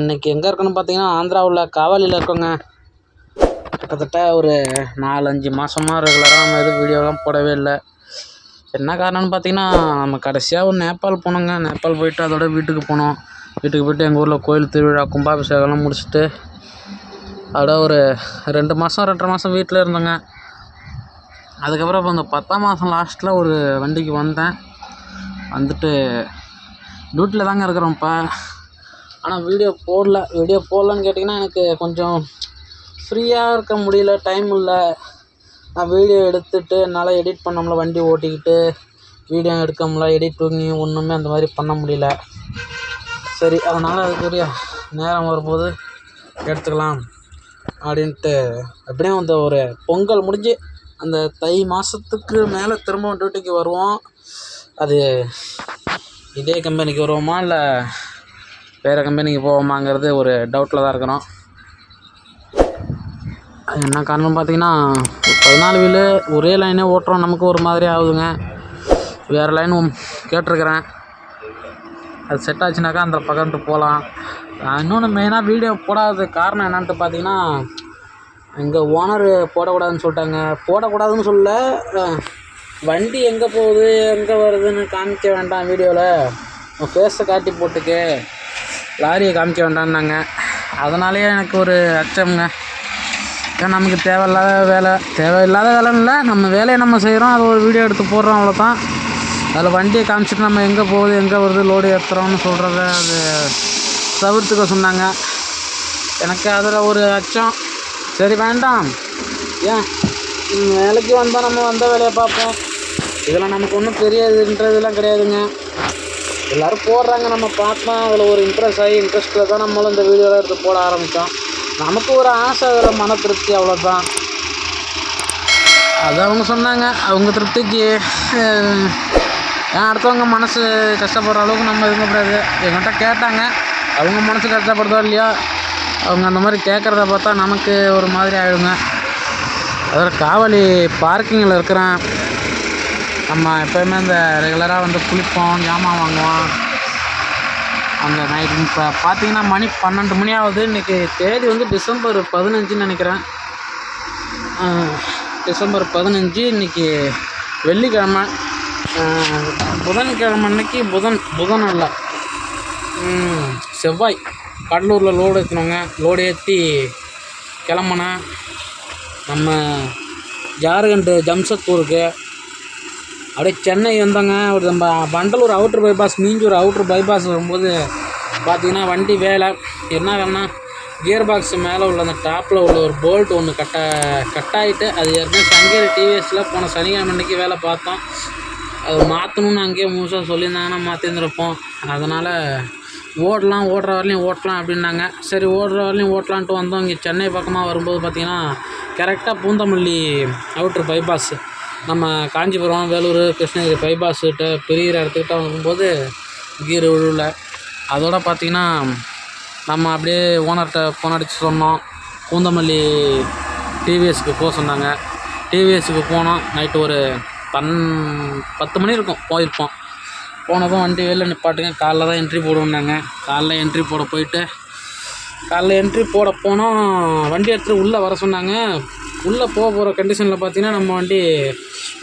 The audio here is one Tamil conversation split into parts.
இன்றைக்கி எங்கே இருக்கேன்னு பார்த்தீங்கன்னா ஆந்திராவில் காவலியில் இருக்கோங்க. கிட்டத்தட்ட ஒரு நாலஞ்சு மாதமா ரெகுலராக நம்ம எதுவும் வீடியோலாம் போடவே இல்லை. என்ன காரணம்னு பார்த்தீங்கன்னா நம்ம கடைசியாக ஒரு நேபாள் போனோங்க. நேபாள் போயிட்டு அதோட வீட்டுக்கு போனோம். வீட்டுக்கு போயிட்டு எங்கள் ஊரில் கோயில் திருவிழா கும்பாபிஷேகம்லாம் முடிச்சுட்டு அதோட ஒரு ரெண்டு மாதம் ரெண்டரை மாதம் வீட்டில் இருந்தோங்க. அதுக்கப்புறம் இப்போ இந்த பத்தாம் மாதம் லாஸ்ட்டில் ஒரு வண்டிக்கு வந்தேன். வந்துட்டு டியூட்டியில் தாங்க இருக்கிறோம் இப்போ. ஆனால் வீடியோ போடல. வீடியோ போடலன்னு கேட்டிங்கன்னா எனக்கு கொஞ்சம் ஃப்ரீயாக இருக்க முடியல. டைம் இல்லை. நான் வீடியோ எடுத்துகிட்டு என்னால் எடிட் பண்ண முடியல. வண்டி ஓட்டிக்கிட்டு வீடியோ எடுக்க முடியல. எடிட்டிங் ஒன்றுமே அந்த மாதிரி பண்ண முடியல. சரி அதனால் அதுக்குரிய நேரம் வரும்போது எடுத்துக்கலாம் அப்படின்ட்டு அப்படியே அந்த ஒரு பொங்கல் முடிஞ்சு அந்த தை மாதத்துக்கு மேலே திரும்பவும் டியூட்டிக்கு வருவோம். அது இதே கம்பெனிக்கு வருவோமா இல்லை வேறு கம்பெனிக்கு போவோமாங்கிறது ஒரு டவுட்டில் தான் இருக்கிறோம். அது என்ன காரணம்னு பார்த்தீங்கன்னா பதினாலு வீலு ஒரே லைனே ஓட்டுறோம். நமக்கு ஒரு மாதிரி ஆகுதுங்க. வேறு லைன் கேட்டிருக்கிறேன். அது செட் ஆச்சுனாக்கா அந்த பக்கம்ட்டு போகலாம். இன்னொன்று மெயினாக வீடியோ போடாதது காரணம் என்னன்ட்டு பார்த்தீங்கன்னா இங்கே ஓனர் போடக்கூடாதுன்னு சொல்லிட்டாங்க. போடக்கூடாதுன்னு சொல்ல வண்டி எங்கே போகுது எங்கே வருதுன்னு காமிக்க வேண்டாம் வீடியோவில் ஃபேஸை காட்டி போட்டுக்கு. லாரியை காமிக்க வேண்டான்னாங்க அதனாலேயே எனக்கு ஒரு அச்சம்ங்க. ஏன்னா நமக்கு தேவையில்லாத வேலை. தேவையில்லாத வேலைன்னு இல்லை நம்ம வேலையை நம்ம செய்கிறோம். அது ஒரு வீடியோ எடுத்து போடுறோம் அவ்வளோதான் அதில் வண்டியை காமிச்சிட்டு நம்ம எங்கே போகுது எங்கே வருது லோடு ஏற்றுறோம்னு சொல்கிறத அது தவிர்த்துக்க சொன்னாங்க. எனக்கு அதில் ஒரு அச்சம். சரி வேண்டாம். ஏன்? வேலைக்கு வந்தால் நம்ம வந்த வேலையை பார்ப்போம். இதெல்லாம் நமக்கு ஒன்றும் தெரியாதுன்றதுலாம் கிடையாதுங்க. எல்லோரும் போடுறாங்க. நம்ம பார்க்கலாம் அதில் ஒரு இன்ட்ரெஸ்ட் ஆகி இன்ட்ரெஸ்ட்டில் தான் நம்மளும் இந்த வீடியோலாம் எடுத்து போட ஆரம்பித்தோம் நமக்கு ஒரு ஆசை அதில் மன திருப்தி அவ்வளோதான் அது அவங்க சொன்னாங்க. அவங்க திருப்திக்கு ஏன் அடுத்தவங்க மனசு கஷ்டப்படுற அளவுக்கு நம்ம இருக்கக்கூடாது எங்கிட்ட கேட்டாங்க. அவங்க மனசு கஷ்டப்படுதோ இல்லையோ அவங்க அந்த மாதிரி கேட்குறத பார்த்தா நமக்கு ஒரு மாதிரி ஆகிடுங்க அதில் காவலி பார்க்கிங்கில் இருக்கிறேன். நம்ம எப்போயுமே இந்த ரெகுலராக வந்து குளிப்போம் ஜாமான் வாங்குவோம். அந்த நைட் இப்போ பார்த்தீங்கன்னா மணி பன்னெண்டு மணி ஆகுது. இன்றைக்கி தேதி வந்து டிசம்பர் பதினஞ்சுன்னு நினைக்கிறேன். டிசம்பர் பதினஞ்சு இன்றைக்கி வெள்ளிக்கிழமை. புதன்கிழமை அன்னைக்கு புதன் புதன் அல்ல. செவ்வாய். கடலூரில் லோடு ஏற்றினவங்க லோடு ஏற்றி கிளம்புனேன் நம்ம ஜார்க்கண்டு ஜம்ஷத்பூருக்கு அப்படியே சென்னை வந்தோங்க. ஒரு நம்ம Vandalur outer bypass Minjur outer bypass வரும்போது பார்த்திங்கன்னா வண்டி வேலை. என்ன வேலைன்னா கியர் பாக்ஸ் மேலே உள்ள அந்த டாப்பில் உள்ள ஒரு போல்ட் ஒன்று கட்ட கட்டாயிட்டு அது ஏற்கனவே சங்கேரி டிவிஎஸில் போன சனிக்கிழமை அன்னைக்கு வேலை பார்த்தோம். அது மாற்றணும்னு அங்கேயே முழுசாக சொல்லியிருந்தாங்கன்னா மாற்றிருந்துருப்போம் அதனால் ஓடலாம் ஓடுற வரலையும் ஓட்டலாம் அப்படின்னாங்க. சரி ஓடுற வரலையும் ஓட்டலான்ட்டு வந்தோம். இங்கே சென்னை பக்கமாக வரும்போது பார்த்திங்கன்னா கரெக்டாக பூந்தமல்லி அவுட்ரு பைபாஸ் நம்ம காஞ்சிபுரம் வேலூர் கிருஷ்ணகிரி பைபாஸ் கிட்ட பெரிய இடத்துக்கிட்ட வரும்போது கீர் விழுல அதோட பார்த்தீங்கன்னா நம்ம அப்படியே ஓனர்கிட்ட ஃபோன் அடித்து சொன்னோம். பூந்தமல்லி டிவிஎஸ்க்கு போக சொன்னாங்க. டிவிஎஸ்க்கு போனோம். நைட்டு ஒரு பன் பத்து மணி இருக்கும் போயிருப்போம். போனதும் வண்டி வெளில நிப்பாட்டுங்க. காலைல தான் என்ட்ரி போடுவோம்னாங்க. காலைல என்ட்ரி போட போயிட்டு காலைல என்ட்ரி போட போனோம். வண்டி எடுத்துகிட்டு உள்ளே வர சொன்னாங்க. உள்ளே போக போகிற கண்டிஷனில் பார்த்தீங்கன்னா நம்ம வண்டி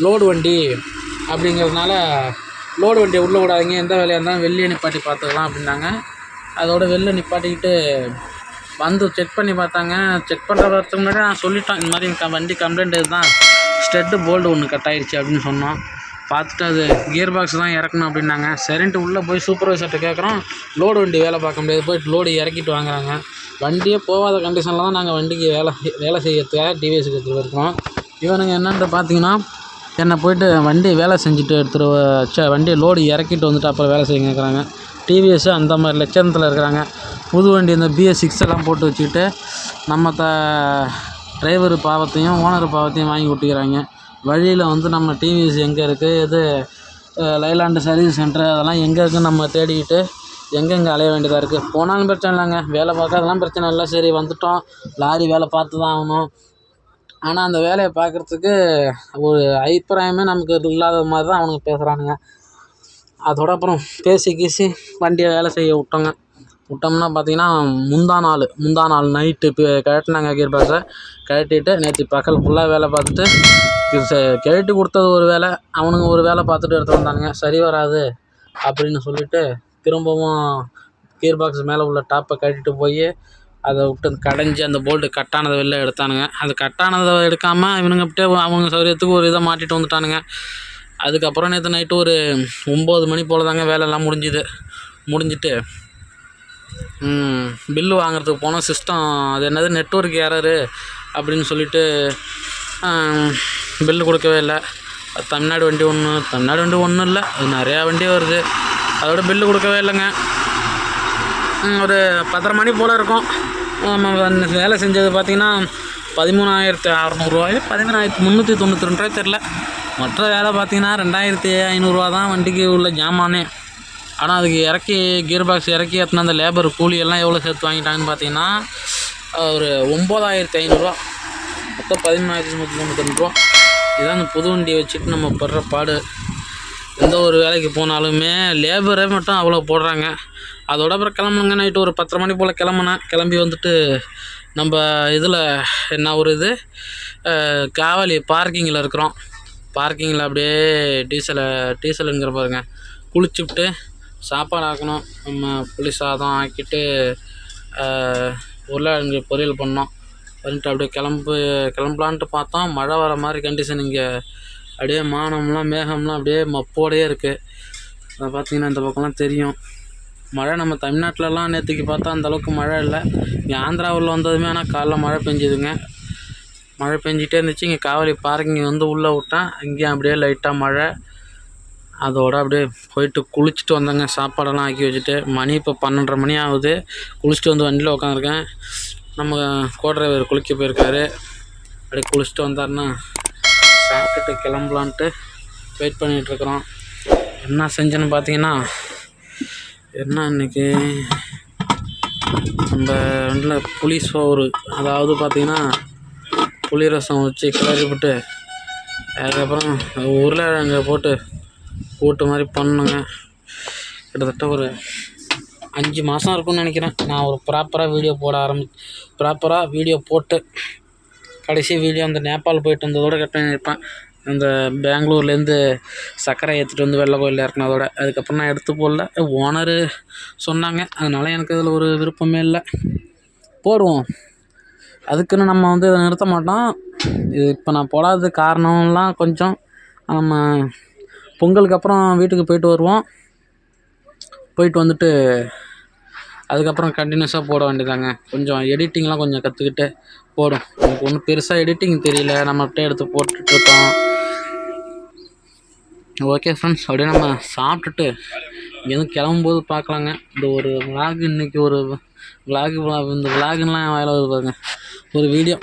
லோடு வண்டி அப்படிங்கிறதுனால லோடு வண்டியை உள்ளே விடாதீங்க. எந்த வேலையாக இருந்தாலும் வெளியே நிப்பாட்டி பார்த்துக்கலாம் அப்படின்னாங்க. அதோட வெளில நிப்பாட்டிக்கிட்டு வந்து செக் பண்ணி பார்த்தாங்க. செக் பண்ணுறதுக்கு முன்னாடி நான் சொல்லிட்டேன். இந்த மாதிரி வண்டி கம்ப்ளைண்ட் இதுதான் ஸ்டெட்டு போல்டு ஒன்று கட் ஆயிடுச்சு அப்படின்னு சொன்னோம். பார்த்துட்டு அது கியர் பாக்ஸ் தான் இறக்கணும் அப்படின்னாங்க. சரின்ட்டு உள்ளே போய் சூப்பர்வைசர்கிட்ட கேட்குறோம் லோடு வண்டி வேலை பார்க்க முடியாது. போய் லோடு இறக்கிட்டு வாங்குறாங்க. வண்டியே போகாத கண்டிஷனில் தான் நாங்கள் வண்டிக்கு வேலை வேலை செய்யறதுக்காக டிவிஎஸ்க்கு எடுத்துகிட்டு இருக்கோம் இவனுங்க என்னன்ட்டு பார்த்தீங்கன்னா என்னை போயிட்டு வண்டி வேலை செஞ்சுட்டு எடுத்துகிட்டு வச்ச வண்டியை லோடு இறக்கிட்டு வந்துட்டு அப்புறம் வேலை செய்ய கேட்குறாங்க டிவிஎஸ் அந்த மாதிரி லட்சணத்தில் இருக்கிறாங்க. புது வண்டி இந்த பிஎஸ் சிக்ஸ் எல்லாம் போட்டு வச்சுக்கிட்டு நம்ம த டிரைவர் பாவத்தையும் ஓனர் பாவத்தையும் வாங்கி விட்டுக்கிறாங்க வழியில் வந்து நம்ம டிவிஎஸ் எங்கே இருக்குது எது லைலாண்டு சர்வீஸ் சென்டர் அதெல்லாம் எங்கே இருக்குதுன்னு நம்ம தேடிக்கிட்டு எங்கெங்கே அலைய வேண்டியதாக இருக்குது போனாலும் பிரச்சனை இல்லைங்க. வேலை பார்க்கறதெல்லாம் பிரச்சனை இல்லை. சரி வந்துட்டோம். லாரி வேலை பார்த்து தான் ஆகணும். ஆனால் அந்த வேலையை பார்க்குறதுக்கு ஒரு அபிப்பிராயமே நமக்கு இல்லாத மாதிரி தான் அவனுங்க பேசுகிறானுங்க அதோட அப்புறம் பேசி கீசி வண்டியை வேலை செய்ய விட்டோங்க. விட்டோம்னா பார்த்தீங்கன்னா முந்தா நாள் முந்தா நாள் நைட்டு இப்போ கழட்டினாங்க கீர் பாக்ஸை கழட்டிட்டு நேற்று பகல் ஃபுல்லாக வேலை பார்த்துட்டு இது கழட்டி கொடுத்தது ஒரு வேலை அவனுங்க ஒரு வேலை பார்த்துட்டு எடுத்து வந்தானுங்க. சரி வராது அப்படின்னு சொல்லிட்டு திரும்பவும் கியர் பாக்ஸ் மேலே உள்ள டாப்பை கழட்டிட்டு போய் அதை விட்டு கடைஞ்சி அந்த போல்ட்டு கட்டானதை வெளில எடுத்தானுங்க. அது கட்டானதை எடுக்காமல் இவனுங்க அப்படியே அவங்க சௌகரியத்துக்கு ஒரு இதை மாட்டிட்டு வந்துட்டானுங்க. அதுக்கப்புறம் நேற்று நைட்டு ஒரு ஒம்பது மணி போல் தாங்க வேலையெல்லாம் முடிஞ்சுது. முடிஞ்சிட்டு பில்லு வாங்குறதுக்கு போனோம் சிஸ்டம் அது என்னது நெட்ஒர்க் ஏறரு அப்படின்னு சொல்லிட்டு பில்லு கொடுக்கவே இல்லை. தமிழ்நாடு வண்டி ஒன்று தமிழ்நாடு வண்டி ஒன்றும் இல்லை. அது நிறையா வண்டி வருது. அதோட பில்லு கொடுக்கவே இல்லைங்க. ஒரு பத்தரை மணி போல் இருக்கும். நம்ம வேலை செஞ்சது பார்த்திங்கன்னா பதிமூணாயிரத்து அறநூறுவாயோ பதிமூணாயிரத்து முந்நூற்றி தொண்ணூற்றி ரெண்டு ரூபாய் தெரில மற்ற வேலை பார்த்தீங்கன்னா ரெண்டாயிரத்தி ஐநூறுரூவா தான் வண்டிக்கு உள்ள ஜாமானே. ஆனால் அதுக்கு இறக்கி கியர் பாக்ஸ் இறக்கி எத்தனை அந்த லேபர் கூலி எல்லாம் எவ்வளோ சேர்த்து வாங்கிட்டாங்கன்னு பார்த்தீங்கன்னா ஒரு ஒம்பதாயிரத்தி ஐநூறுரூவா மொத்தம் பதிமூணாயிரத்தி நூற்றி தொண்ணூற்றி ரூபா. இதான் அந்த புது வண்டியை வச்சுட்டு நம்ம படுற பாடு. எந்த ஒரு வேலைக்கு போனாலுமே லேபரை மட்டும் அவ்வளோ போடுறாங்க. அதோட அப்புறம் கிளம்புங்க. நைட்டு ஒரு பத்தரை மணி போல் கிளம்புனேன் கிளம்பி வந்துட்டு நம்ம இதில் என்ன ஒரு இது? காவலி பார்க்கிங்கில் இருக்கிறோம். பார்க்கிங்கில் அப்படியே டீசலை டீசலுங்கிற பாருங்க. குளிச்சுவிட்டு சாப்பாடு ஆக்கணும். நம்ம புளி சாதம் ஆக்கிட்டு அஹ், உருளைக்கிழங்கு பொரியல் பண்ணோம். பண்ணிட்டு அப்படியே கிளம்பு கிளம்பலான்ட்டு பார்த்தோம். மழை வர மாதிரி கண்டிஷன் இங்கே. அப்படியே மானம்லாம் மேகம்லாம் அப்படியே மப்போடையே இருக்குது அதை பார்த்தீங்கன்னா இந்த பக்கம்லாம் தெரியும். மழை நம்ம தமிழ்நாட்டிலலாம் நேற்றுக்கு பார்த்தா அந்த அளவுக்கு மழை இல்லை. இங்கே ஆந்திராவில் வந்ததுமே ஆனால் காலைல மழை பெஞ்சுதுங்க. மழை பெஞ்சிட்டே இருந்துச்சு. இங்கே காவலி பார்க்கிங் வந்து உள்ளே விட்டேன். இங்கேயும் அப்படியே லைட்டாக மழை. அதோட அப்படியே போயிட்டு குளிச்சுட்டு வந்தேங்க. சாப்பாடெல்லாம் ஆக்கி வச்சுட்டு மணி இப்போ பன்னெண்டரை மணி ஆகுது. குளிச்சுட்டு வந்து வண்டியில் உட்காந்துருக்கேன் நம்ம கோ டிரைவர் குளிக்க போயிருக்காரு. அப்படியே குளிச்சுட்டு வந்தாருன்னா சாப்பிட்டுட்டு கிளம்பலான்ட்டு வெயிட் பண்ணிகிட்ருக்குறோம் என்ன செஞ்சேன்னு பார்த்தீங்கன்னா என்ன இன்றைக்கி நம்ம வண்டியில் புளி சோறு அதாவது பார்த்தீங்கன்னா புளி ரசம் வச்சு கிளறிவிட்டு அதுக்கப்புறம் உருளைக்கிழங்க போட்டு கூட்டு மாதிரி பண்ணுங்க. கிட்டத்தட்ட ஒரு அஞ்சு மாதம் இருக்கும்னு நினைக்கிறேன். நான் ஒரு ப்ராப்பராக வீடியோ போட ஆரம்பி ப்ராப்பராக வீடியோ போட்டு கடைசி வீடியோ அந்த நேபாள் போயிட்டு வந்ததோட கட் இருப்பேன் அந்த பெங்களூர்லேருந்து சர்க்கரை ஏற்றிட்டு வந்து வெள்ளை கோயிலில் இறக்குனதோட. அதுக்கப்புறம் நான் எடுத்து போடல. ஓனரு சொன்னாங்க. அதனால் எனக்கு அதில் ஒரு விருப்பமே இல்லை. போடுவோம். அதுக்குன்னு நம்ம வந்து இதை நிறுத்த மாட்டோம். இது இப்போ நான் போடாததுக்கு காரணம்லாம் கொஞ்சம் நம்ம பொங்கலுக்கு அப்புறம் வீட்டுக்கு போயிட்டு வருவோம். போயிட்டு வந்துட்டு அதுக்கப்புறம் கண்டினியூஸாக போட வேண்டியதாங்க கொஞ்சம் எடிட்டிங்லாம் கொஞ்சம் கற்றுக்கிட்டு போடும். எனக்கு ஒன்றும் பெருசாக எடிட்டிங் தெரியல. நம்ம அப்படியே எடுத்து போட்டுட்ருக்கோம் ஓகே ஃப்ரெண்ட்ஸ் அப்படியே நம்ம சாப்பிட்டுட்டு இங்கேருந்து கிளம்பும்போது பார்க்கலாங்க. இந்த ஒரு விளாக் இன்னைக்கு ஒரு விளாக் இந்த விலாகுலாம் வேலை வருது பாருங்க. ஒரு வீடியோ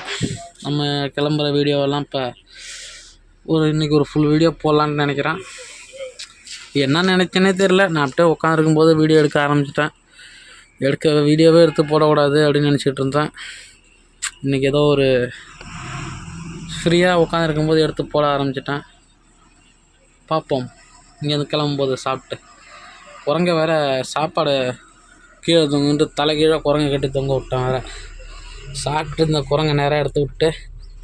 நம்ம கிளம்புற வீடியோவெல்லாம் இப்போ ஒரு இன்றைக்கி ஒரு ஃபுல் வீடியோ போடலான்னு நினைக்கிறேன். என்ன நினச்சேனே தெரில நான் அப்படியே உட்காந்துருக்கும்போது வீடியோ எடுக்க ஆரம்பிச்சிட்டேன். எடுக்க வீடியோவே எடுத்து போடக்கூடாது அப்படின்னு நினச்சிட்டு இருந்தேன். இன்றைக்கி ஏதோ ஒரு ஃப்ரீயாக உட்காந்துருக்கும்போது எடுத்து போட ஆரம்பிச்சிட்டேன். பார்ப்போம். இங்கேருந்து கிளம்பும்போது சாப்பிட்டு. குரங்க வேறு சாப்பாடு கீழே தொங்கிட்டு தலை கீழே குரங்க கட்டி தொங்க விட்டேன் வேற. சாப்பிட்டு இந்த குரங்கை நேராக எடுத்து விட்டு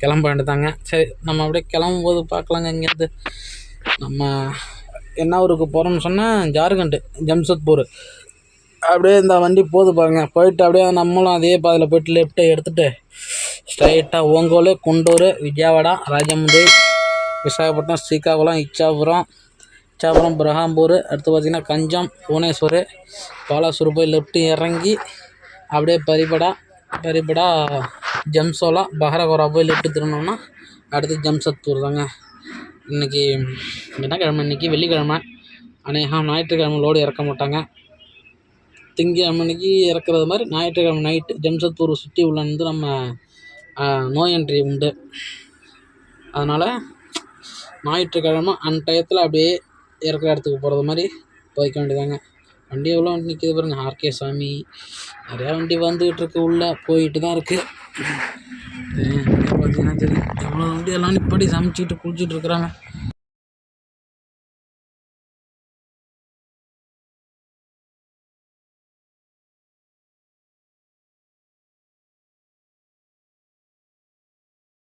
கிளம்ப வேண்டியதாங்க சரி நம்ம அப்படியே கிளம்பும்போது பார்க்கலாங்க இங்கேருந்து. நம்ம என்ன ஊருக்கு போகிறோம்னு சொன்னால் ஜார்க்கண்டு ஜம்ஷத்பூர் அப்படியே இந்த வண்டி போகுது பாருங்க. போயிட்டு அப்படியே நம்மளும் அதே பாதையில் போயிட்டு லெஃப்ட்டை எடுத்துகிட்டு ஸ்ட்ரைட்டாக ஓங்கோல் குண்டூர் விஜயவாடா ராஜமுந்தி விசாகப்பட்டினம் ஸ்ரீகாகுளம் இச்சாபுரம் இச்சாபுரம் பிரகாம்பூர் அடுத்து பார்த்திங்கன்னா கஞ்சம் புவனேஸ்வர் பாலாசூர் போய் லெஃப்ட்டு இறங்கி அப்படியே பரிபடா பரிபடா ஜம்சோலா பஹரகோரா போய் லெஃப்ட் திரும்பினோம்னா அடுத்து ஜம்சத்பூர் தாங்க. இன்றைக்கி என்ன கிழமை இன்றைக்கி வெள்ளிக்கிழமை. அநேகம் ஞாயிற்றுக்கிழமை லோடு இறக்க மாட்டாங்க. திங்கக்கிழமை அன்றைக்கி இறக்குறது மாதிரி ஞாயிற்றுக்கிழமை நைட்டு ஜம்ஷத்பூர் சுற்றி உள்ள வந்து நம்ம நோ என்ட்ரி உண்டு. அதனால் ஞாயிற்றுக்கிழமை அந்த டயத்தில் அப்படியே இறக்குற இடத்துக்கு போகிறது மாதிரி போய்க்க வேண்டியதாங்க. வண்டி எவ்வளோ வண்டி நிற்கிது பாருங்க ஆர்கே சாமி நிறையா வண்டி வந்துக்கிட்டு இருக்கு உள்ளே. போயிட்டு தான் இருக்குது பார்த்தீங்கன்னா தெரியும் எவ்வளோ வண்டி எல்லாம் இப்படி சமைச்சிட்டு குளிச்சுட்டு இருக்கிறாங்க.